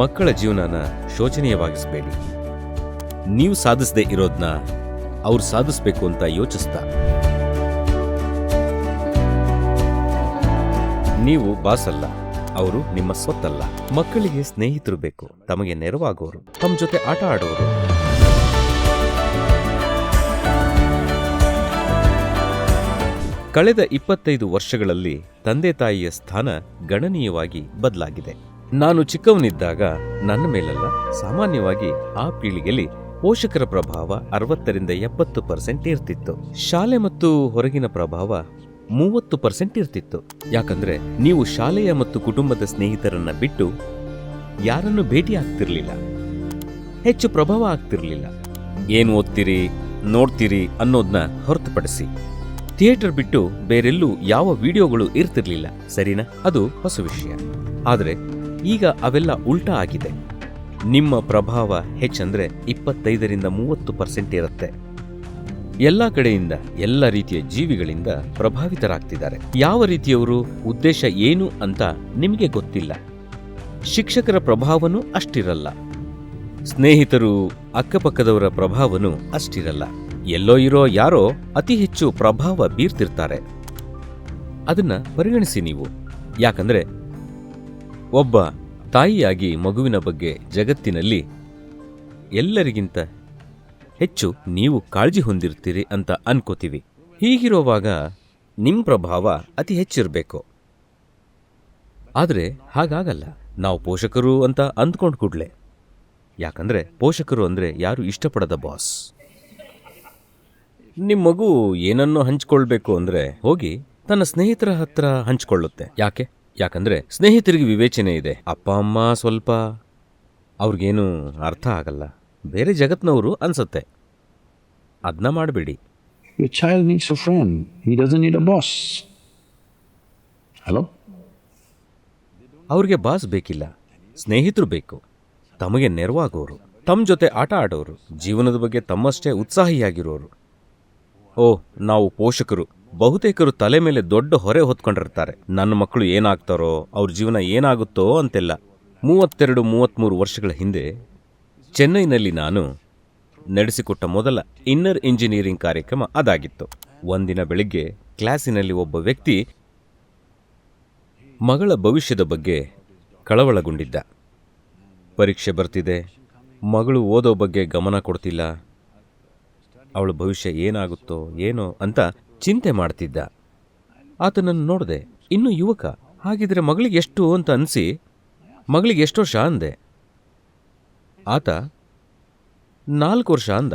ಮಕ್ಕಳ ಜೀವನನ ಶೋಚನೀಯವಾಗಿಸಬೇಡಿ. ನೀವು ಸಾಧಿಸದೆ ಇರೋದನ್ನ ಅವ್ರು ಸಾಧಿಸ್ಬೇಕು ಅಂತ ಯೋಚಿಸ್ತಾ. ನೀವು ಬಾಸಲ್ಲ, ಅವರು ನಿಮ್ಮ ಸ್ವತ್ತಲ್ಲ ಮಕ್ಕಳಿಗೆ ಸ್ನೇಹಿತರು ಬೇಕು, ತಮಗೆ ನೆರವಾಗೋರು, ತಮ್ಮ ಜೊತೆ ಆಟ ಆಡೋರು. ಕಳೆದ ಇಪ್ಪತ್ತೈದು ವರ್ಷಗಳಲ್ಲಿ ತಂದೆ ತಾಯಿಯ ಸ್ಥಾನ ಗಣನೀಯವಾಗಿ ಬದಲಾಗಿದೆ. ನಾನು ಚಿಕ್ಕವನಿದ್ದಾಗ ನನ್ನ ಮೇಲಲ್ಲ, ಸಾಮಾನ್ಯವಾಗಿ ಆ ಪೀಳಿಗೆಯಲ್ಲಿ ಪೋಷಕರ ಪ್ರಭಾವ ಅರವತ್ತರಿಂದ ಎಪ್ಪತ್ತು ಪರ್ಸೆಂಟ್ ಇರ್ತಿತ್ತು. ಶಾಲೆ ಮತ್ತು ಹೊರಗಿನ ಪ್ರಭಾವ ಮೂವತ್ತು ಪರ್ಸೆಂಟ್ ಇರ್ತಿತ್ತು. ಯಾಕಂದ್ರೆ ನೀವು ಶಾಲೆಯ ಮತ್ತು ಕುಟುಂಬದ ಸ್ನೇಹಿತರನ್ನ ಬಿಟ್ಟು ಯಾರನ್ನು ಭೇಟಿ ಆಗ್ತಿರ್ಲಿಲ್ಲ. ಹೆಚ್ಚು ಪ್ರಭಾವ ಆಗ್ತಿರ್ಲಿಲ್ಲ. ಏನು ಓದ್ತೀರಿ, ನೋಡ್ತೀರಿ ಅನ್ನೋದನ್ನ ಹೊರತುಪಡಿಸಿ. ಥಿಯೇಟರ್ ಬಿಟ್ಟು ಬೇರೆಲ್ಲೂ ಯಾವ ವಿಡಿಯೋಗಳು ಇರ್ತಿರ್ಲಿಲ್ಲ. ಸರಿನಾ? ಅದು ಹೊಸ ವಿಷಯ. ಆದರೆ ಈಗ ಅವೆಲ್ಲ ಉಲ್ಟಾ ಆಗಿದೆ. ನಿಮ್ಮ ಪ್ರಭಾವ ಹೆಚ್ಚಂದ್ರೆ ಇಪ್ಪತ್ತೈದರಿಂದ ಮೂವತ್ತು ಪರ್ಸೆಂಟ್ ಇರುತ್ತೆ. ಎಲ್ಲ ಕಡೆಯಿಂದ, ಎಲ್ಲ ರೀತಿಯ ಜೀವಿಗಳಿಂದ ಪ್ರಭಾವಿತರಾಗ್ತಿದ್ದಾರೆ. ಯಾವ ರೀತಿಯವರು, ಉದ್ದೇಶ ಏನು ಅಂತ ನಿಮಗೆ ಗೊತ್ತಿಲ್ಲ. ಶಿಕ್ಷಕರ ಪ್ರಭಾವನೂ ಅಷ್ಟಿರಲ್ಲ. ಸ್ನೇಹಿತರು, ಅಕ್ಕಪಕ್ಕದವರ ಪ್ರಭಾವನೂ ಅಷ್ಟಿರಲ್ಲ. ಎಲ್ಲೋ ಇರೋ, ಯಾರೋ ಅತಿ ಹೆಚ್ಚು ಪ್ರಭಾವ ಬೀರ್ತಿರ್ತಾರೆ. ಅದನ್ನ ಪರಿಗಣಿಸಿ ನೀವು. ಯಾಕಂದ್ರೆ ಒಬ್ಬ ತಾಯಿಯಾಗಿ ಮಗುವಿನ ಬಗ್ಗೆ ಜಗತ್ತಿನಲ್ಲಿ ಎಲ್ಲರಿಗಿಂತ ಹೆಚ್ಚು ನೀವು ಕಾಳಜಿ ಹೊಂದಿರ್ತೀರಿ ಅಂತ ಅನ್ಕೋತೀವಿ. ಹೀಗಿರುವಾಗ ನಿಮ್ಮ ಪ್ರಭಾವ ಅತಿ ಹೆಚ್ಚಿರಬೇಕು. ಆದರೆ ಹಾಗಾಗಲ್ಲ. ನಾವು ಪೋಷಕರು ಅಂತ ಅಂದ್ಕೊಂಡು ಕೂಡಲೇ. ಯಾಕಂದ್ರೆ ಪೋಷಕರು ಅಂದರೆ ಯಾರು ಇಷ್ಟಪಡದ ಬಾಸ್. ನಿಮ್ಮ ಮಗು ಏನನ್ನು ಹಂಚ್ಕೊಳ್ಬೇಕು ಅಂದರೆ ಹೋಗಿ ತನ್ನ ಸ್ನೇಹಿತರ ಹತ್ರ ಹಂಚ್ಕೊಳ್ಳುತ್ತೆ. ಯಾಕೆ? ಯಾಕಂದ್ರೆ ಸ್ನೇಹಿತರಿಗೆ ವಿವೇಚನೆ ಇದೆ. ಅಪ್ಪ ಅಮ್ಮ ಸ್ವಲ್ಪ ಅವ್ರಿಗೇನು ಅರ್ಥ ಆಗಲ್ಲ. ಬೇರೆ ಜಗತ್ನವರು ಅನ್ಸತ್ತೆ. ಅದನ್ನ ಮಾಡಬೇಡಿ. Your child needs a friend. He doesn't need a boss. Hello? ಅವ್ರಿಗೆ ಬಾಸ್ ಬೇಕಿಲ್ಲ. ಸ್ನೇಹಿತರು ಬೇಕು. ತಮಗೆ ನೆರವಾಗೋರು. ತಮ್ಮ ಜೊತೆ ಆಟ ಆಡೋರು. ಜೀವನದ ಬಗ್ಗೆ ತಮ್ಮಷ್ಟೇ ಉತ್ಸಾಹಿಯಾಗಿರೋರು. ಓ ನಾವು ಪೋಷಕರು. ಬಹುತೇಕರು ತಲೆ ಮೇಲೆ ದೊಡ್ಡ ಹೊರೆ ಹೊತ್ಕೊಂಡಿರ್ತಾರೆ. ನನ್ನ ಮಕ್ಕಳು ಏನಾಗ್ತಾರೋ, ಅವ್ರ ಜೀವನ ಏನಾಗುತ್ತೋ ಅಂತೆಲ್ಲ. ಮೂವತ್ತೆರಡು ಮೂವತ್ತ್ಮೂರು ವರ್ಷಗಳ ಹಿಂದೆ ಚೆನ್ನೈನಲ್ಲಿ ನಾನು ನಡೆಸಿಕೊಟ್ಟ ಮೊದಲ ಇನ್ನರ್ ಇಂಜಿನಿಯರಿಂಗ್ ಕಾರ್ಯಕ್ರಮ ಅದಾಗಿತ್ತು. ಒಂದಿನ ಬೆಳಿಗ್ಗೆ ಕ್ಲಾಸಿನಲ್ಲಿ ಒಬ್ಬ ವ್ಯಕ್ತಿ ಮಗಳ ಭವಿಷ್ಯದ ಬಗ್ಗೆ ಕಳವಳಗೊಂಡಿದ್ದ. ಪರೀಕ್ಷೆ ಬರ್ತಿದೆ, ಮಗಳು ಓದೋ ಬಗ್ಗೆ ಗಮನ ಕೊಡ್ತಿಲ್ಲ. ಅವಳ ಭವಿಷ್ಯ ಏನಾಗುತ್ತೋ, ಏನೋ ಅಂತ ಚಿಂತೆ ಮಾಡ್ತಿದ್ದ. ಆತನನ್ನು ನೋಡಿದೆ, ಇನ್ನು ಯುವಕ, ಹಾಗಿದ್ರೆ ಮಗಳಿಗೆ ಎಷ್ಟು ಅಂತ ಅನಿಸಿ, ಮಗಳಿಗೆ ಎಷ್ಟು ವರ್ಷ ಅಂದೆ. ಆತ, ನಾಲ್ಕು ವರ್ಷ ಅಂದ.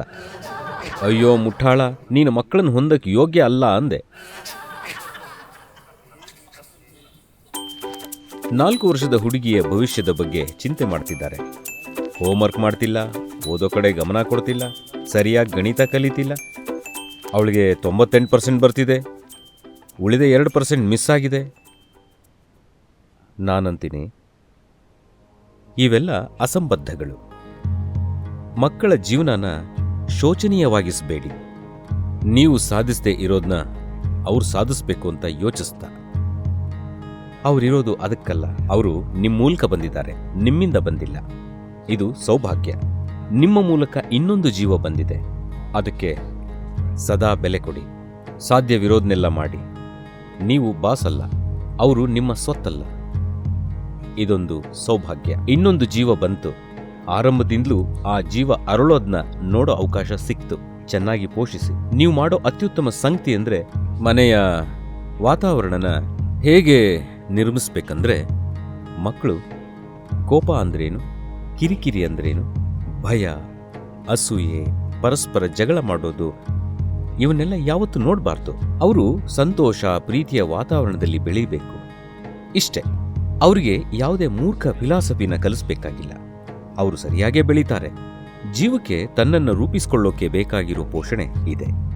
ಅಯ್ಯೋ ಮುಠಾಳ, ನೀನು ಮಕ್ಕಳನ್ನು ಹೊಂದಕ್ಕೆ ಯೋಗ್ಯ ಅಲ್ಲ ಅಂದೆ. ನಾಲ್ಕು ವರ್ಷದ ಹುಡುಗಿಯ ಭವಿಷ್ಯದ ಬಗ್ಗೆ ಚಿಂತೆ ಮಾಡ್ತಿದ್ದಾರೆ. ಹೋಮ್ವರ್ಕ್ ಮಾಡ್ತಿಲ್ಲ, ಓದೋ ಕಡೆ ಗಮನ ಕೊಡ್ತಿಲ್ಲ, ಸರಿಯಾಗಿ ಗಣಿತ ಕಲಿತಿಲ್ಲ. ಅವಳಿಗೆ ತೊಂಬತ್ತೆಂಟು ಪರ್ಸೆಂಟ್ ಬರ್ತಿದೆ. ಉಳಿದ ಎರಡು ಪರ್ಸೆಂಟ್ ಮಿಸ್ ಆಗಿದೆ. ನಾನಂತೀನಿ. ಇವೆಲ್ಲ ಅಸಂಬದ್ಧಗಳು. ಮಕ್ಕಳ ಜೀವನನ ಶೋಚನೀಯವಾಗಿಸಬೇಡಿ. ನೀವು ಸಾಧಿಸದೆ ಇರೋದನ್ನ ಅವ್ರು ಸಾಧಿಸ್ಬೇಕು ಅಂತ ಯೋಚಿಸ್ತಾ. ಅವರಿರೋದು ಅದಕ್ಕಲ್ಲ. ಅವರು ನಿಮ್ಮ ಮೂಲಕ ಬಂದಿದ್ದಾರೆ. ನಿಮ್ಮಿಂದ ಬಂದಿಲ್ಲ. ಇದು ಸೌಭಾಗ್ಯ. ನಿಮ್ಮ ಮೂಲಕ ಇನ್ನೊಂದು ಜೀವ ಬಂದಿದೆ. ಅದಕ್ಕೆ ಸದಾ ಬೆಲೆ ಕೊಡಿ. ಸಾಧ್ಯವಿರೋದನ್ನೆಲ್ಲ ಮಾಡಿ. ನೀವು ಬಾಸ್ ಅಲ್ಲ ಅವರು ನಿಮ್ಮ ಸ್ವತ್ತಲ್ಲ ಇದೊಂದು ಸೌಭಾಗ್ಯ. ಇನ್ನೊಂದು ಜೀವ ಬಂತು. ಆರಂಭದಿಂದಲೂ ಆ ಜೀವ ಅರಳೋದ್ನ ನೋಡೋ ಅವಕಾಶ ಸಿಕ್ತು. ಚೆನ್ನಾಗಿ ಪೋಷಿಸಿ. ನೀವು ಮಾಡೋ ಅತ್ಯುತ್ತಮ ಸಂಗತಿ ಅಂದ್ರೆ ಮನೆಯ ವಾತಾವರಣನ ಹೇಗೆ ನಿರ್ಮಿಸ್ಬೇಕಂದ್ರೆ, ಮಕ್ಕಳು ಕೋಪ ಅಂದ್ರೇನು, ಕಿರಿಕಿರಿ ಅಂದ್ರೇನು, ಭಯ, ಅಸೂಯೆ, ಪರಸ್ಪರ ಜಗಳ ಮಾಡೋದು ಇವನ್ನೆಲ್ಲ ಯಾವತ್ತೂ ನೋಡಬಾರ್ದು. ಅವರು ಸಂತೋಷ, ಪ್ರೀತಿಯ ವಾತಾವರಣದಲ್ಲಿ ಬೆಳೆಯಬೇಕು ಇಷ್ಟೇ, ಅವರಿಗೆ ಯಾವುದೇ ಮೂರ್ಖ ಫಿಲಾಸಫಿನ ಕಲಿಸ್ಬೇಕಾಗಿಲ್ಲ. ಅವರು ಸರಿಯಾಗೇ ಬೆಳೀತಾರೆ. ಜೀವಕ್ಕೆ ತನ್ನನ್ನು ರೂಪಿಸಿಕೊಳ್ಳೋಕೆ ಬೇಕಾಗಿರೋ ಪೋಷಣೆ ಇದೆ.